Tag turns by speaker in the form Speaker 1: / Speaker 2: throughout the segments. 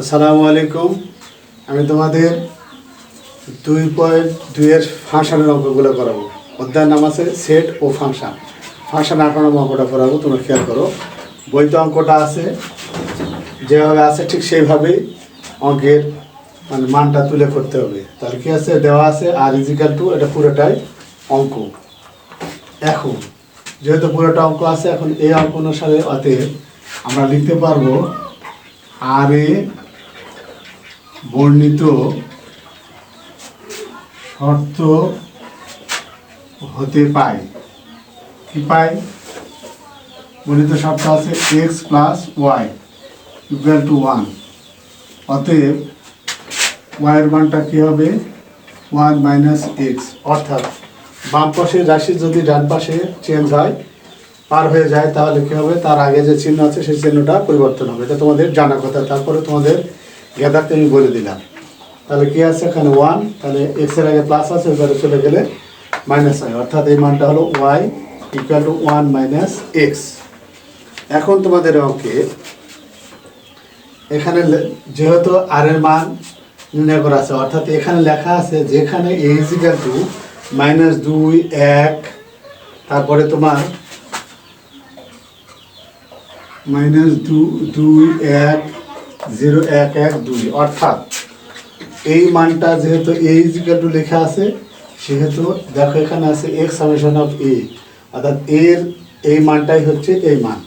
Speaker 1: আসসালামু আলাইকুম। আমি তোমাদের দুই পয়েন্ট দুইয়ের ফাংশনের অঙ্কগুলো করাবো। অধ্যায়ের নাম আছে সেট ও ফাংশন। ফাংশন আট নম্বর অঙ্কটা করাবো তোমরা খেয়াল করো। বইতে অঙ্কটা আছে, যেভাবে আছে ঠিক সেইভাবেই অঙ্কের মানে মানটা তুলে করতে হবে। তাহলে কি আছে? দেওয়া আছে আর ইজিক্যাল টু এটা পুরোটাই অঙ্ক। এখন, যেহেতু পুরোটা অঙ্ক আছে, এখন এই অঙ্ক অনুসারে অতএব আমরা লিখতে পারব আর এ বর্ণিত শর্ত হতে পায়। কি পাই বর্ণিত শর্ত আছে X plus Y equal to one অতএব ওয়াইয়ের মানটা কী হবে? ওয়ান মাইনাস এক্স অর্থাৎ বাম পাশের রাশি যদি ডান পাশে চেঞ্জ হয়, পার হয়ে যায়, তাহলে কী হবে? তার আগে যে চিহ্ন আছে, সেই চিহ্নটা পরিবর্তন হবে। এটা তোমাদের জানা কথা। তারপরে তোমাদের গেদারতে আমি বলে দিলাম। তাহলে কি আছে? এখানে ওয়ান তাহলে এক্সের আগে প্লাস আছে ওইবারে চলে গেলে মাইনাস হয়। অর্থাৎ এই মানটা হলো Y equal to one minus X এখন তোমাদের অঙ্কে, এখানে যেহেতু আর এর মান নির্ণয় করা আছে, অর্থাৎ এখানে লেখা আছে, যেখানে এ ইজিক্যাল টু মাইনাস দুই, এক, তারপরে তোমার মাইনাস দুই, এক জিরো এক এক দুই। অর্থাৎ এই মানটা যেহেতু এ ইজিক্যাল টু লেখা আছে, সেহেতু দেখো এখানে আছে এক্স সামেশন অফ এ অর্থাৎ এর এই মানটাই হচ্ছে এই মান।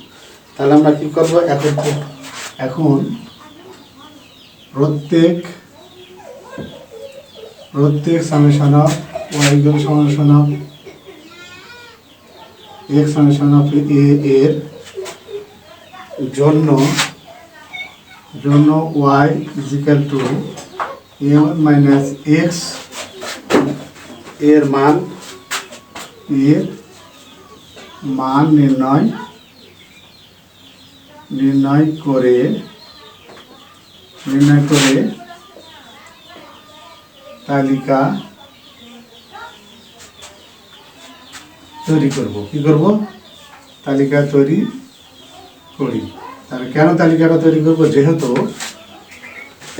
Speaker 1: তাহলে আমরা কী করব? এখন এখন প্রত্যেক প্রত্যেক summation of Y summation of X summation of A এর জন্য জন্য Y equal to A minus এক্সের মান এর মান নির্ণয় নির্ণয় করে নির্ণয় করে তালিকা তৈরি করব। কি করব? তালিকা তৈরি করি। কেন তালিকাটা তৈরি করব? যেহেতু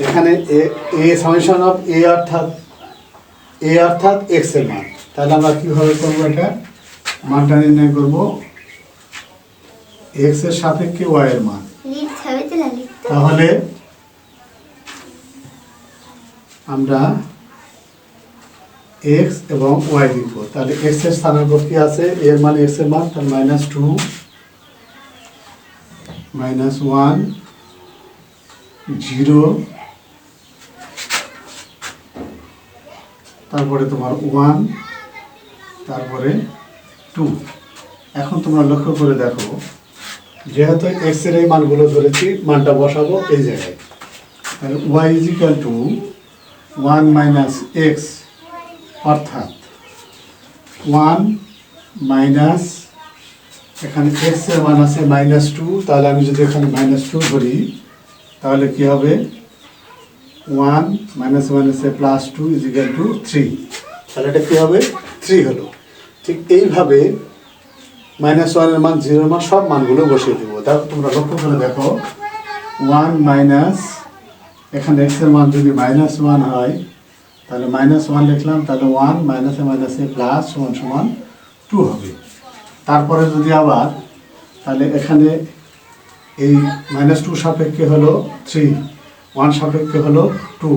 Speaker 1: এখানে এ এ সামেশন অফ এ অর্থাৎ এ অর্থাৎ এক্সের মান। তাহলে আমরা কীভাবে করব এটা? মানটা নির্ণয় করব। এক্সের সাপেক্ষে ওয়াই এর মান। তাহলে আমরা এক্স এবং ওয়াই লিখব। তাহলে এক্সের স্থানাঙ্ক কি আছে? এর মান এক্সের মান তাহলে minus two minus one zero তারপরে তোমার ওয়ান তারপরে টু এখন তোমরা লক্ষ্য করে দেখো, যেহেতু এক্সের এই মানগুলো ধরেছি, মানটা বসাবো এই জায়গায়। তাহলে y is equal to one minus x অর্থাৎ ওয়ান মাইনাস এখানে এক্সের মান আছে মাইনাস টু তাহলে আমি যদি এখানে মাইনাস টু ধরি, তাহলে কি হবে? ওয়ান মাইনাস মাইনাসে plus two is equal to three তাহলে এটা কী হবে? থ্রি হলো। ঠিক এইভাবে মাইনাস ওয়ানের মান জিরোর মান, সব মানগুলো বসিয়ে দেবো। দেখো তোমরা লক্ষ্য করে দেখো। ওয়ান মাইনাস এখানে এক্সের মান যদি মাইনাস ওয়ান হয়, তাহলে মাইনাস ওয়ান লিখলাম, তাহলে ওয়ান মাইনাসে মাইনাসে প্লাস ওয়ান সমান টু হবে। তারপরে যদি আবার, তাহলে এখানে এই মাইনাস টু সাপেক্ষে হলো থ্রি ওয়ান সাপেক্ষে হলো টু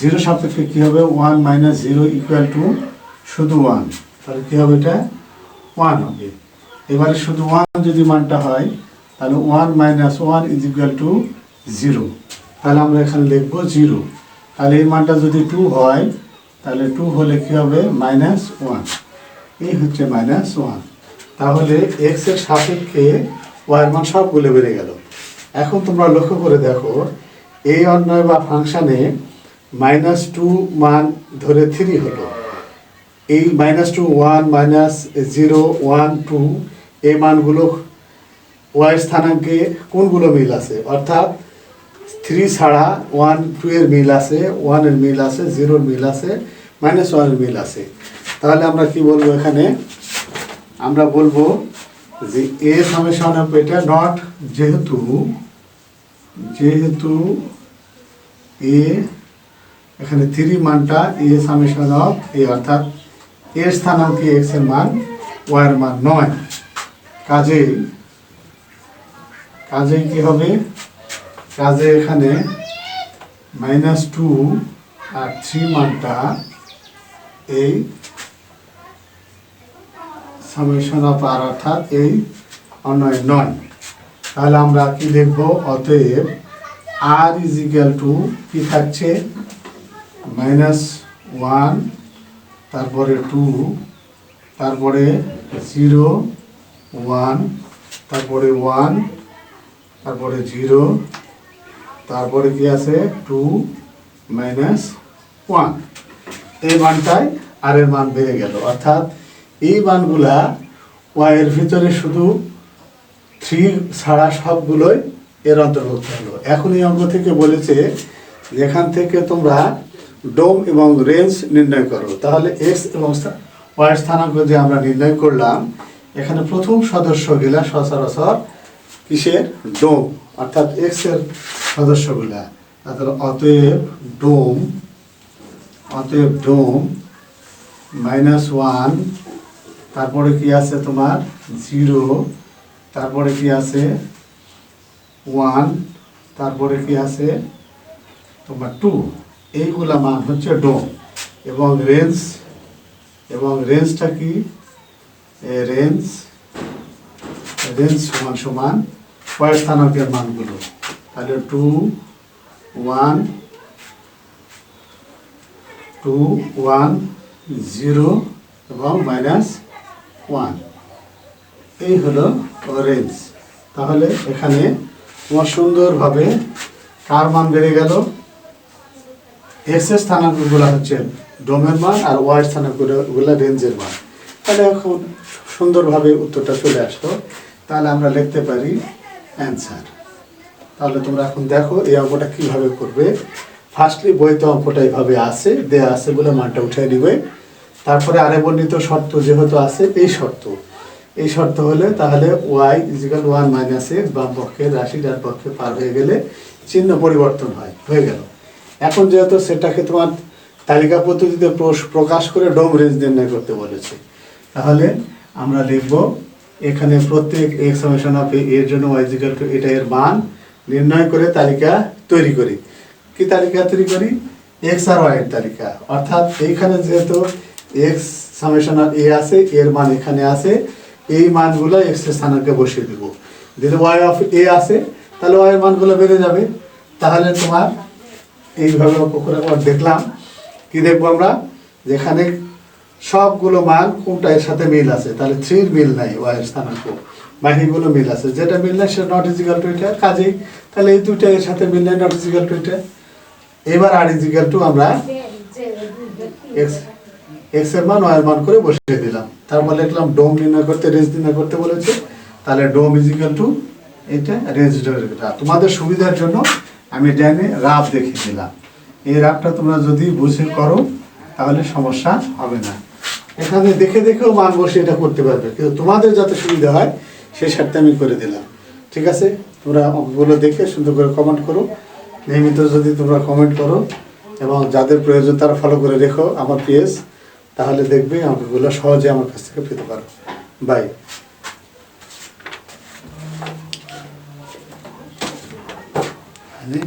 Speaker 1: জিরো সাপেক্ষে কী হবে? One minus zero equal to শুধু ওয়ান তাহলে কী হবে এটা? ওয়ান হবে। এবারে শুধু ওয়ান যদি মানটা হয়, তাহলে one minus one is equal to zero তাহলে আমরা এখানে লিখব জিরো তাহলে এই মানটা যদি টু হয়, তাহলে টু হলে কী হবে? মাইনাস ওয়ান এই হচ্ছে মাইনাস ওয়ান তাহলে এক্সের সাপেক্ষে ওয়াইয়ের মান সবগুলো বেড়ে গেল। এখন তোমরা লক্ষ্য করে দেখো এই অন্যয় বা ফাংশানে মাইনাস টু মান ধরে থ্রি হলো। এই minus two one minus zero one two এই মানগুলো ওয়াই স্থানাঙ্কে কোনগুলো মিল আছে? অর্থাৎ থ্রি ছাড়া ওয়ান টু এর মিল আছে ওয়ানের মিল আছে জিরোর মিল আছে মাইনাস ওয়ানের মিল আছে। তাহলে আমরা কি বলব এখানে? আমরা বলব যে এ সামেশন অফ এটা নট যেহেতু যেহেতু এ, এখানে থ্রি মানটা এ সামেশন অফ এ, অর্থাৎ এর স্থানাঙ্কে এক্সের মান ওয়াই এর মান নয়। কাজেই কাজেই কি হবে? কাজে এখানে মাইনাস টু আর থ্রি মানটা এই সামেশন অফ আর অর্থাৎ এই অন্যয় নয়। তাহলে আমরা কি লিখব অতএব আর ইজ ইকুয়াল টু কি থাকছে? মাইনাস ওয়ান তারপরে টু তারপরে জিরো ওয়ান তারপরে ওয়ান তারপরে জিরো তারপরে কি আছে? টু মাইনাস ওয়ান এই মানটাই আর এর মান বেড়ে গেল। অর্থাৎ এই মানগুলা ওয়াই এর ভিতরে শুধু থ্রি ছাড়া সবগুলোই এর অন্তর্ভুক্ত হলো। এখন এই অঙ্ক থেকে বলেছে যেখান থেকে তোমরা ডোম এবং রেঞ্জ নির্ণয় করো। তাহলে এক্স এবং ওয়াই স্থানাঙ্ক যে আমরা নির্ণয় করলাম, এখানে প্রথম সদস্য গেলা সচরাচর কিসের? ডোম। অর্থাৎ এক্সের সদস্যগুলা। তাহলে অতএব ডোম অতএব ডোম, মাইনাস ওয়ান তারপরে কি আছে তোমার? জিরো। তারপরে কি আছে? ওয়ান। তারপরে কি আছে? তোমার টু। এইগুলা মান হচ্ছে ডোম এবং রেঞ্জ, এবং রেঞ্জটা কি? রেঞ্জ। রেঞ্জ সমান সমান কয়েক স্থানাঙ্কের মানগুলো। তাহলে two, one two, one, zero এবং মাইনাস ওয়ান। এই হলো রেঞ্জ। তাহলে এখানে তোমার সুন্দরভাবে কার মান বেড়ে গেল? এক্সের স্থানাঙ্কগুলো হচ্ছে ডোমের মান আর ওয়াই স্থানাঙ্কগুলো রেঞ্জের মান। তাহলে এখন সুন্দরভাবে উত্তরটা চলে আসলো। তাহলে আমরা লিখতে পারি অ্যান্সার। তাহলে তোমরা এখন দেখো এই অঙ্কটা কীভাবে করবে। ফার্স্টলি বইতে অঙ্কটা এইভাবে আছে, দেয়া আছে বলে মানটা উঠে নিবে। তারপরে আরে বর্ণিত শর্ত যেহেতু আছে, এই শর্ত। এই শর্ত হলে তাহলে y is equal one minus x বাম পক্ষে রাশি, ডান পক্ষে পার হয়ে গেলে চিহ্ন পরিবর্তন হয়, হয়ে গেল। এখন যেহেতু সেটাকে তোমার তালিকা পদ্ধতিতে প্রকাশ করে ডোম রেঞ্জ নির্ণয় করতে বলেছে, তাহলে আমরা লিখব, এখানে প্রত্যেক এক্স সামেশন অফ এর জন্য ওয়াই ইজিক্যাল টু এটা এর মান নির্ণয় করে তালিকা তৈরি করি। কি তালিকা তৈরি করি? এক্স আর ওয়াই এর তালিকা। অর্থাৎ এইখানে যেহেতু এক্স সামেশন অফ এ আছে এর মান এখানে আছে, এই মানগুলো এক্সের স্থানাঙ্কে বসিয়ে দেবো। যদি ওয়াই অফ এ আছে তাহলে ওয়াই এর মানগুলো বেড়ে যাবে। তাহলে তোমার এইভাবে অঙ্ক করে দেখলাম। কি দেখব আমরা? যেখানে সবগুলো মান কোনটা এর সাথে মিল আছে, তাহলে থ্রির মিল নাই ওয়াই এর স্থানাঙ্ক। বাকিগুলো মিল আছে। যেটা মিল নাই সেটা নট ইজিক্যাল টু এটা কাজেই। তাহলে এই দুইটা এর সাথে মিল নাই নট ইজিক্যাল টু এটা। এবার আর ইজিক্যাল টু আমরা এক্স এক্সের মান ওয়াই মান করে বসিয়ে দিলাম। তারপর লিখলাম ডোম নির্ণয় করতে রেঞ্জ নির্ণয় করতে বলেছে। তাহলে ডোম ইজিক্যাল টু এটা রেঞ্জ তোমাদের সুবিধার জন্য আমি ডাইনে রাফ দেখিয়ে দিলাম। এই রাফটা তোমরা যদি বুঝে করো, তাহলে সমস্যা হবে না। এখানে দেখে দেখেও মান বসে এটা করতে পারবে। কিন্তু তোমাদের যাতে সুবিধা হয় সেই স্বার্থে আমি করে দিলাম। ঠিক আছে? তোমরা অঙ্কগুলো দেখে সুন্দর করে কমেন্ট করো। নিয়মিত যদি তোমরা কমেন্ট করো, এবং যাদের প্রয়োজন তারা ফলো করে রেখো আমার পেজ তাহলে দেখবে অঙ্কগুলো সহজে আমার কাছ থেকে পেতে পারো বাই। মানে